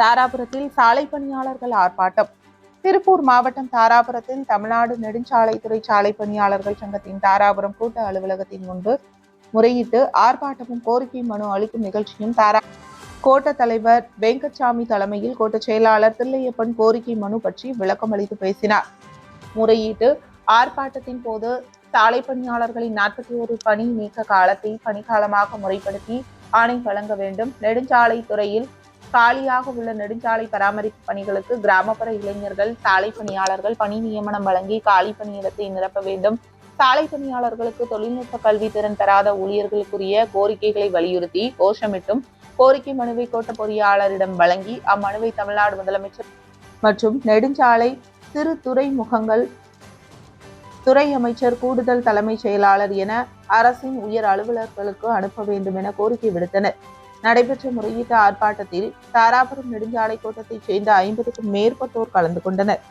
தாராபுரத்தில் சாலை பணியாளர்கள் ஆர்ப்பாட்டம். திருப்பூர் மாவட்டம் தாராபுரத்தில் தமிழ்நாடு நெடுஞ்சாலைத்துறை சாலை பணியாளர்கள் சங்கத்தின் தாராபுரம் கூட்ட அலுவலகத்தின் முன்பு முறையிட்டு ஆர்ப்பாட்டமும் கோரிக்கை மனு அளிக்கும் நிகழ்ச்சியும் தாரா கோட்ட தலைவர் வெங்கட்சாமி தலைமையில் கோட்ட செயலாளர் தில்லையப்பன் கோரிக்கை மனு பற்றி விளக்கம் அளித்து பேசினார். முறையீட்டு ஆர்ப்பாட்டத்தின் போது சாலை பணியாளர்களின் நாற்பத்தி ஒரு பணி நீக்க காலத்தை பணிக்காலமாக முறைப்படுத்தி ஆணை வழங்க வேண்டும். நெடுஞ்சாலை துறையில் காலியாக உள்ள நெடுஞ்சாலை பராமரிப்பு பணிகளுக்கு கிராமப்புற இளைஞர்கள் சாலை பணியாளர்கள் பணி நியமனம் வழங்கி காலி பணியிடத்தை நிரப்ப வேண்டும். சாலை பணியாளர்களுக்கு தொழில்நுட்ப கல்வி திறன் பெறாத ஊழியர்களுக்குரிய கோரிக்கைகளை வலியுறுத்தி கோஷமிட்டும் கோரிக்கை மனுவை கோட்ட பொறியாளரிடம் வழங்கி அம்மனுவை தமிழ்நாடு முதலமைச்சர் மற்றும் நெடுஞ்சாலை சிறு துறைமுகங்கள் துறை அமைச்சர் கூடுதல் தலைமைச் செயலாளர் என அரசின் உயர் அலுவலர்களுக்கு அனுப்ப வேண்டும் என கோரிக்கை விடுத்தனர். நடைபெற்ற முறையீட்டு ஆர்ப்பாட்டத்தில் தாராபுரம் நெடுஞ்சாலை கோட்டத்தைச் சேர்ந்த ஐம்பதுக்கும் மேற்பட்டோர் கலந்து கொண்டனர்.